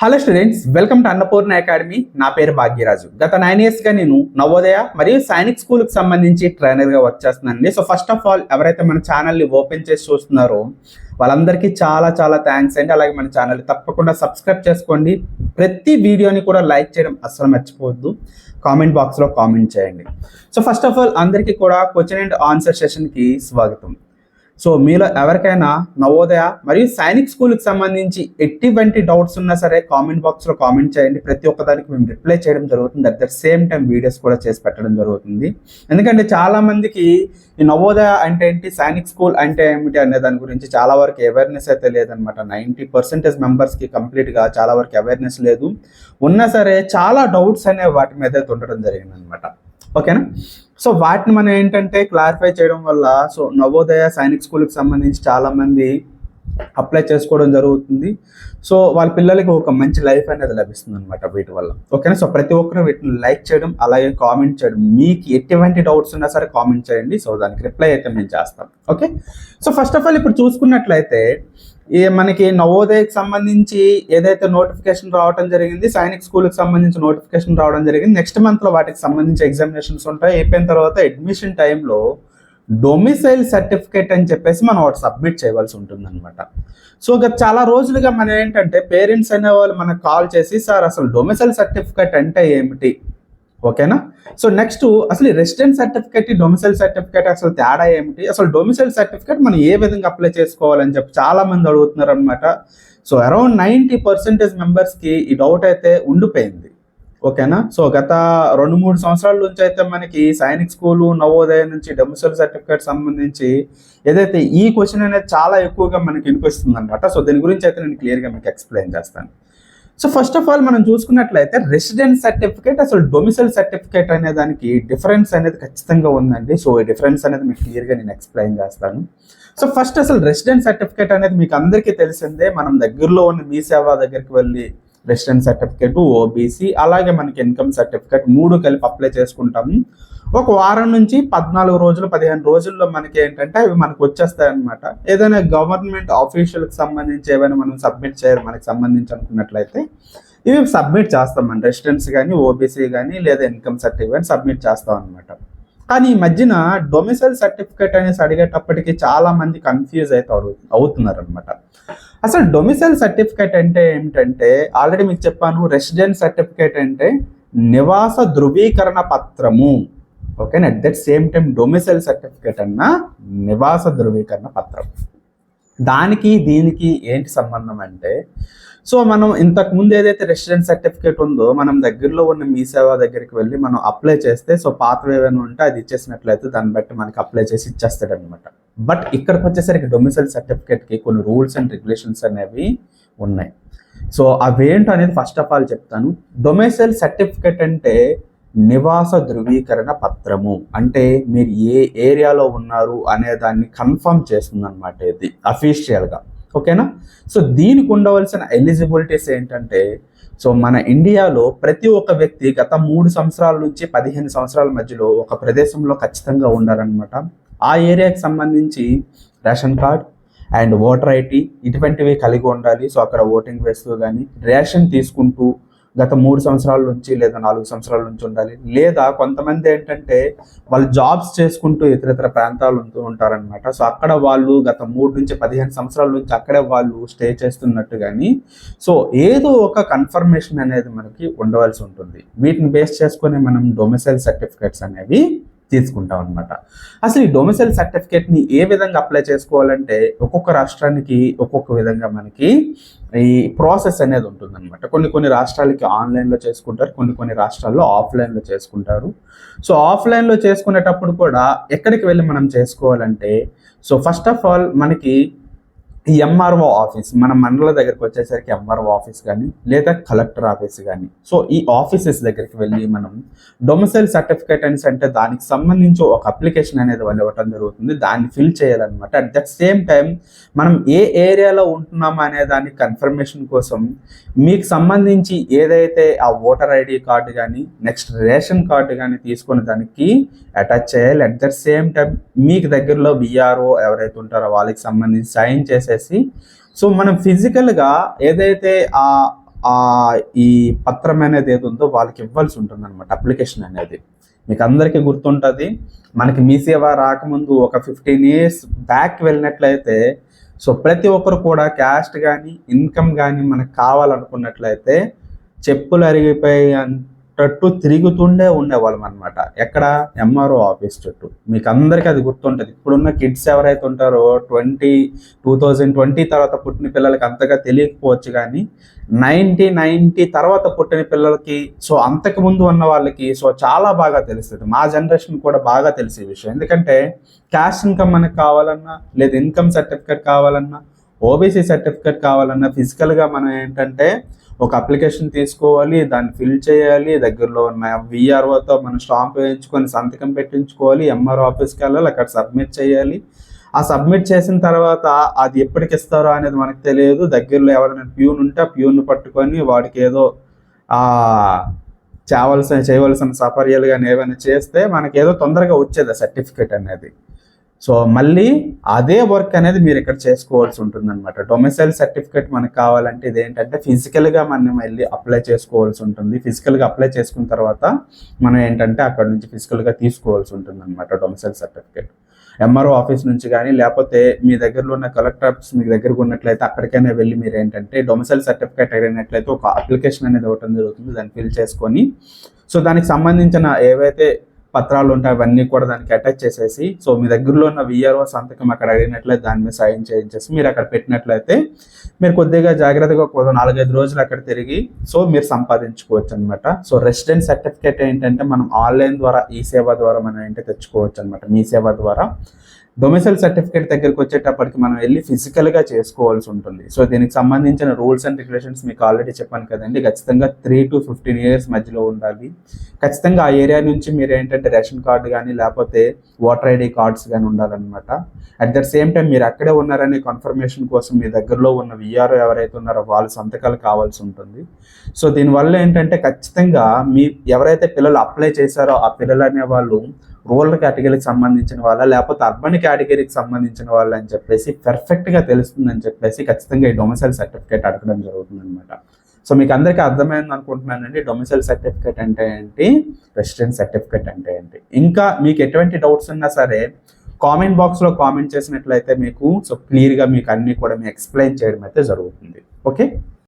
Hello students welcome to Annapurna academy నా పేరు భాగ్యరాజు. గత నైన్ ఇయర్స్గా నేను నవోదయ మరియు సైనిక్ స్కూల్కి సంబంధించి ట్రైనర్గా వర్క్ చేస్తున్నానండి. సో ఫస్ట్ ఆఫ్ ఆల్ ఎవరైతే మన ఛానల్ని ఓపెన్ చేసి చూస్తున్నారో వాళ్ళందరికీ చాలా చాలా థ్యాంక్స్ అండి. అలాగే మన ఛానల్ తప్పకుండా సబ్స్క్రైబ్ చేసుకోండి. ప్రతి వీడియోని కూడా లైక్ చేయడం అస్సలు మర్చిపోవద్దు. కామెంట్ బాక్స్లో కామెంట్ చేయండి. సో ఫస్ట్ ఆఫ్ ఆల్ అందరికీ కూడా క్వశ్చన్ అండ్ ఆన్సర్ సెషన్కి స్వాగతం. సో మీలో ఎవరికైనా నవోదయ మరియు సైనిక్ స్కూల్కి సంబంధించి ఎటువంటి డౌట్స్ ఉన్నా సరే కామెంట్ బాక్స్లో కామెంట్ చేయండి. ప్రతి ఒక్కదానికి మేము రిప్లై చేయడం జరుగుతుంది. At the same time videos కూడా చేసి పెట్టడం జరుగుతుంది. ఎందుకంటే చాలామందికి ఈ నవోదయ అంటే ఏంటి సైనిక్ స్కూల్ అంటే ఏమిటి అనే దాని గురించి చాలా వరకు అవేర్నెస్ అయితే లేదనమాట నైంటీ పర్సెంటేజ్ మెంబర్స్కి కంప్లీట్గా చాలా వరకు అవేర్నెస్ లేదు. ఉన్నా సరే చాలా డౌట్స్ అనే వాటి మీద అయితే ఉండడం జరిగిందనమాట ఓకేనా సో వాటిని మనం ఏంటంటే క్లారిఫై చేయడం వల్ల సో నవోదయ సైనిక్ స్కూల్కి సంబంధించి చాలా మంది అప్లై చేసుకోవడం జరుగుతుంది. సో వాళ్ళ పిల్లలకి ఒక మంచి లైఫ్ అనేది లభిస్తుంది అనమాట వీటి వల్ల. ఓకేనా సో ప్రతి ఒక్కరు వీటిని లైక్ చేయడం అలాగే కామెంట్ చేయడం. మీకు ఎటువంటి డౌట్స్ ఉన్నా సరే కామెంట్ చేయండి. సో దానికి రిప్లై అయితే మేము చేస్తాం. Okay so first of all ఇప్పుడు చూసుకున్నట్లయితే ఈ మనకి నవోదయకి సంబంధించి ఏదైతే నోటిఫికేషన్ రావడం జరిగింది సైనిక్ స్కూల్కి సంబంధించి నోటిఫికేషన్ రావడం జరిగింది. నెక్స్ట్ మంత్లో వాటికి సంబంధించి ఎగ్జామినేషన్స్ ఉంటాయి. అయిపోయిన తర్వాత అడ్మిషన్ టైంలో డొమిసైల్ సర్టిఫికేట్ అని చెప్పేసి మనం ఒకటి సబ్మిట్ చేయవలసి ఉంటుంది అనమాట సో గత చాలా రోజులుగా మనం ఏంటంటే పేరెంట్స్ అనే వాళ్ళు మనకు కాల్ చేసి సార్ అసలు డొమిసైల్ సర్టిఫికేట్ అంటే ఏమిటి? ఓకేనా? సో నెక్స్ట్ అసలు రెసిడెంట్ సర్టిఫికేట్ డొమిసైల్ సర్టిఫికేట్ అసలు తేడా ఏమిటి? అసలు డొమిసైల్ సర్టిఫికేట్ మనం ఏ విధంగా అప్లై చేసుకోవాలని చెప్పి చాలా మంది అడుగుతున్నారు అనమాట సో అరౌండ్ నైంటీ పర్సెంటేజ్ మెంబర్స్కి ఈ డౌట్ అయితే ఉండిపోయింది. ఓకేనా? సో గత రెండు మూడు సంవత్సరాల నుంచి అయితే మనకి సైనిక్ స్కూలు నవోదయ నుంచి డొమిసైల్ సర్టిఫికేట్ సంబంధించి ఏదైతే ఈ క్వశ్చన్ అనేది చాలా ఎక్కువగా మనకి వినిపిస్తుంది అనమాట సో దీని గురించి అయితే నేను క్లియర్గా మీకు ఎక్స్ప్లెయిన్ చేస్తాను. సో ఫస్ట్ ఆఫ్ ఆల్ మనం చూసుకున్నట్లయితే రెసిడెంట్ సర్టిఫికేట్ అసలు డొమిసైల్ సర్టిఫికేట్ అనే దానికి డిఫరెన్స్ అనేది ఖచ్చితంగా ఉందండి. సో ఈ డిఫరెన్స్ అనేది మీకు క్లియర్గా నేను ఎక్స్ప్లెయిన్ చేస్తాను. సో ఫస్ట్ అసలు రెసిడెంట్ సర్టిఫికేట్ అనేది మీకు అందరికీ తెలిసిందే. మనం దగ్గరలో ఉన్న మీ సేవ దగ్గరికి వెళ్ళి రెసిడెంట్ సర్టిఫికేట్ ఓబీసీ అలాగే మనకి ఇన్కమ్ సర్టిఫికేట్ మూడు కలిపి అప్లై చేసుకుంటాము. ఒక వారం నుంచి పద్నాలుగు రోజులు పదిహేను రోజుల్లో మనకి ఏంటంటే అవి మనకు వచ్చేస్తాయి అనమాట ఏదైనా గవర్నమెంట్ ఆఫీషియల్కి సంబంధించి ఏమైనా మనం సబ్మిట్ చేయాలి మనకి సంబంధించి అనుకున్నట్లయితే ఇవి సబ్మిట్ చేస్తాం మన రెసిడెన్స్ కానీ ఓబీసీ కానీ లేదా ఇన్కమ్ సర్టిఫికేట్ సబ్మిట్ చేస్తాం అనమాట కానీ ఈ మధ్యన డొమిసైల్ సర్టిఫికేట్ అనేసి అడిగేటప్పటికి చాలా మంది కన్ఫ్యూజ్ అయితే అవుతున్నారు అనమాట అసలు డొమిసైల్ సర్టిఫికేట్ అంటే ఏమిటంటే ఆల్రెడీ మీకు చెప్పాను రెసిడెంట్ సర్టిఫికేట్ అంటే నివాస ధృవీకరణ పత్రము. ఓకేనా? At that same time domicile certificate అన్న నివాస ధృవీకరణ పత్రం. దానికి దీనికి ఏంటి సంబంధం అంటే సో మనం ఇంతకు ముందు ఏదైతే రెసిడెంట్ సర్టిఫికేట్ ఉందో మనం దగ్గరలో ఉన్న మీ సేవ దగ్గరికి వెళ్ళి మనం అప్లై చేస్తే సో పాత్ర ఏమైనా ఉంటే అది ఇచ్చేసినట్లయితే దాన్ని బట్టి మనకి అప్లై చేసి ఇచ్చేస్తాడు అనమాట బట్ ఇక్కడికి వచ్చేసరికి డొమిసైల్ సర్టిఫికేట్కి కొన్ని రూల్స్ అండ్ రెగ్యులేషన్స్ అనేవి ఉన్నాయి. సో అవేంటో అనేది ఫస్ట్ ఆఫ్ ఆల్ చెప్తాను. డొమిసైల్ సర్టిఫికేట్ అంటే నివాస ధృవీకరణ పత్రము. అంటే మీరు ఏ ఏరియాలో ఉన్నారు అనే దాన్ని కన్ఫర్మ్ చేస్తుంది అనమాట ఇది అఫీషియల్గా. ఓకేనా? సో దీనికి ఉండవలసిన ఎలిజిబిలిటీస్ ఏంటంటే సో మన ఇండియాలో ప్రతి ఒక్క వ్యక్తి గత మూడు సంవత్సరాల నుంచి పదిహేను సంవత్సరాల మధ్యలో ఒక ప్రదేశంలో ఖచ్చితంగా ఉండాలన్నమాట. ఆ ఏరియాకి సంబంధించి ration card and voter ID ఇటువంటివి కలిగి ఉండాలి. సో అక్కడ ఓటింగ్ వేస్తూ కానీ రేషన్ తీసుకుంటూ గత మూడు సంవత్సరాల నుంచి లేదా నాలుగు సంవత్సరాల నుంచి ఉండాలి. లేదా కొంతమంది ఏంటంటే వాళ్ళు జాబ్స్ చేసుకుంటూ ఇతర ఇతర ప్రాంతాలు ఉంటూ ఉంటారనమాట సో అక్కడ వాళ్ళు గత మూడు నుంచి పదిహేను సంవత్సరాల నుంచి అక్కడే వాళ్ళు స్టే చేస్తున్నట్టు కానీ సో ఏదో ఒక కన్ఫర్మేషన్ అనేది మనకి ఉండవలసి ఉంటుంది. వీటిని బేస్ చేసుకొని మనం డొమిసైల్ సర్టిఫికేట్స్ అనేవి తీసుకుంటాం అనమాట అసలు ఈ డొమిసైల్ సర్టిఫికేట్ని ఏ విధంగా అప్లై చేసుకోవాలంటే ఒక్కొక్క రాష్ట్రానికి ఒక్కొక్క విధంగా మనకి ఈ ప్రాసెస్ అనేది ఉంటుందన్నమాట. కొన్ని కొన్ని రాష్ట్రాలకి ఆన్లైన్లో చేసుకుంటారు కొన్ని కొన్ని రాష్ట్రాల్లో ఆఫ్లైన్లో చేసుకుంటారు. సో ఆఫ్లైన్లో చేసుకునేటప్పుడు కూడా ఎక్కడికి వెళ్ళి మనం చేసుకోవాలంటే సో ఫస్ట్ ఆఫ్ ఆల్ మనకి ఈ ఎంఆర్ఓ ఆఫీస్ మన మండల దగ్గరికి వచ్చేసరికి ఎంఆర్ఓ ఆఫీస్ కానీ లేదా కలెక్టర్ ఆఫీస్ కానీ సో ఈ ఆఫీసెస్ దగ్గరికి వెళ్ళి మనం డొమిసైల్ సర్టిఫికేట్ అని అంటే దానికి సంబంధించి ఒక అప్లికేషన్ అనేది వాళ్ళు ఇవ్వటం జరుగుతుంది. దాన్ని ఫిల్ చేయాలన్నమాట. అట్ దట్ సేమ్ టైం మనం ఏ ఏరియాలో ఉంటున్నామా అనే దాని కన్ఫర్మేషన్ కోసం మీకు సంబంధించి ఏదైతే ఆ ఓటర్ ఐడి కార్డు కానీ నెక్స్ట్ రేషన్ కార్డు కానీ తీసుకున్న దానికి అటాచ్ చేయాలి. అట్ దట్ సేమ్ టైం మీకు దగ్గరలో విఆర్ఓ ఎవరైతే ఉంటారో వాళ్ళకి సంబంధించి సైన్ చేసే చెప్పేసి సో మనం ఫిజికల్గా ఏదైతే ఆ ఆ ఈ పత్రం అనేది ఏది ఉందో వాళ్ళకి ఇవ్వాల్సి ఉంటుంది అనమాట అప్లికేషన్ అనేది. మీకు అందరికీ గుర్తుంటుంది మనకి మీ సేవ రాకముందు ఒక ఫిఫ్టీన్ ఇయర్స్ బ్యాక్ వెళ్ళినట్లయితే సో ప్రతి ఒక్కరు కూడా క్యాస్ట్ కానీ ఇన్కమ్ కానీ మనకు కావాలనుకున్నట్లయితే చెప్పులు అరిగిపోయి తట్టు తిరుగుతుండే ఉండేవాళ్ళం అనమాట ఎక్కడ? ఎంఆర్ఓ ఆఫీస్ చుట్టూ మీకు అందరికీ అది గుర్తుంటుంది. ఇప్పుడున్న కిడ్స్ ఎవరైతే ఉంటారో ట్వంటీ టూ థౌజండ్ ట్వంటీ తర్వాత పుట్టిన పిల్లలకి అంతగా తెలియకపోవచ్చు కానీ నైంటీ నైంటీ తర్వాత పుట్టిన పిల్లలకి సో అంతకు ముందు ఉన్న వాళ్ళకి సో చాలా బాగా తెలుస్తుంది. మా జనరేషన్ కూడా బాగా తెలిసే విషయం. ఎందుకంటే క్యాష్ ఇన్కమ్ మనకు కావాలన్నా లేదా ఇన్కమ్ సర్టిఫికేట్ కావాలన్నా ఓబీసీ సర్టిఫికేట్ కావాలన్నా ఫిజికల్గా మనం ఏంటంటే ఒక అప్లికేషన్ తీసుకోవాలి దాన్ని ఫిల్ చేయాలి దగ్గరలో ఉన్న విఆర్ఓతో మనం స్టాంప్ వేయించుకొని సంతకం పెట్టించుకోవాలి ఎంఆర్ఓ ఆఫీస్కి వెళ్ళాలి అక్కడ సబ్మిట్ చేయాలి. ఆ సబ్మిట్ చేసిన తర్వాత అది ఎప్పటికి ఇస్తారో అనేది మనకు తెలియదు. దగ్గరలో ఎవరైనా ప్యూన్ ఉంటే ఆ ప్యూన్ పట్టుకొని వాడికి ఏదో చేయవలసిన చేయవలసిన సపర్యలు కానీ ఏమైనా చేస్తే మనకి ఏదో తొందరగా వచ్చేది ఆ సర్టిఫికేట్ అనేది. సో మళ్ళీ అదే వర్క్ అనేది మీరు ఇక్కడ చేసుకోవాల్సి ఉంటుంది అనమాట డొమిసైల్ సర్టిఫికేట్ మనకు కావాలంటే ఇదేంటంటే ఫిజికల్గా మనం వెళ్ళి అప్లై చేసుకోవాల్సి ఉంటుంది. ఫిజికల్గా అప్లై చేసుకున్న తర్వాత మనం ఏంటంటే అక్కడ నుంచి ఫిజికల్గా తీసుకోవాల్సి ఉంటుంది అనమాట డొమిసైల్ సర్టిఫికేట్ ఎంఆర్ఓ ఆఫీస్ నుంచి కానీ లేకపోతే మీ దగ్గరలో ఉన్న కలెక్టర్ ఆఫీస్ మీ దగ్గరకు ఉన్నట్లయితే అక్కడికైనా వెళ్ళి మీరు ఏంటంటే డొమిసైల్ సర్టిఫికేట్ అయినట్లయితే ఒక అప్లికేషన్ అనేది ఇవ్వటం జరుగుతుంది. దాన్ని ఫిల్ చేసుకొని. సో దానికి సంబంధించిన ఏవైతే పత్రాలు ఉంటాయి అవన్నీ కూడా దానికి అటాచ్ చేసేసి సో మీ దగ్గరలో ఉన్న విఆర్ఓ సంతకం అక్కడ అడిగినట్లయితే దాని మీద సైన్ చేయించేసి మీరు అక్కడ పెట్టినట్లయితే మీరు కొద్దిగా జాగ్రత్తగా ఒక నాలుగైదు రోజులు అక్కడ తిరిగి సో మీరు సంపాదించుకోవచ్చు అనమాట సో రెసిడెంట్ సర్టిఫికేట్ ఏంటంటే మనం ఆన్లైన్ ద్వారా ఈ సేవ ద్వారా మనం ఏంటంటే తెచ్చుకోవచ్చు అనమాట మీ సేవ ద్వారా డొమిసైల్ సర్టిఫికేట్ దగ్గరికి వచ్చేటప్పటికి మనం వెళ్ళి ఫిజికల్గా చేసుకోవాల్సి ఉంటుంది. సో దీనికి సంబంధించిన రూల్స్ అండ్ రెగ్యులేషన్స్ మీకు ఆల్రెడీ చెప్పాను కదండి. ఖచ్చితంగా త్రీ టు ఫిఫ్టీన్ ఇయర్స్ మధ్యలో ఉండాలి. ఖచ్చితంగా ఆ ఏరియా నుంచి మీరు ఏంటంటే రేషన్ కార్డు కానీ లేకపోతే ఓటర్ ఐడి కార్డ్స్ కానీ ఉండాలన్నమాట. అట్ ద సేమ్ టైం మీరు అక్కడే ఉన్నారనే కన్ఫర్మేషన్ కోసం మీ దగ్గరలో ఉన్న విఆర్ఓ ఎవరైతే ఉన్నారో వాళ్ళ సంతకాలు కావాల్సి ఉంటుంది. సో దీనివల్ల ఏంటంటే ఖచ్చితంగా మీ ఎవరైతే పిల్లలు అప్లై చేశారో ఆ పిల్లలు అనే వాళ్ళు రూరల్ కేటగిరీకి సంబంధించిన వాళ్ళ లేకపోతే అర్బన్ కేటగిరీకి సంబంధించిన వాళ్ళు అని చెప్పేసి పర్ఫెక్ట్గా తెలుస్తుందని చెప్పేసి ఖచ్చితంగా ఈ డొమిసైల్ సర్టిఫికేట్ అడగడం జరుగుతుంది అనమాట సో మీకు అందరికీ అర్థమైంది అనుకుంటున్నానండి డొమిసైల్ సర్టిఫికేట్ అంటే ఏంటి? రెసిడెంట్ సర్టిఫికేట్ అంటే ఏంటి? ఇంకా మీకు ఎటువంటి డౌట్స్ ఉన్నా సరే కామెంట్ బాక్స్లో కామెంట్ చేసినట్లయితే మీకు సో క్లియర్గా మీకు అన్నీ కూడా మీకు ఎక్స్ప్లెయిన్ చేయడం అయితే జరుగుతుంది. ఓకే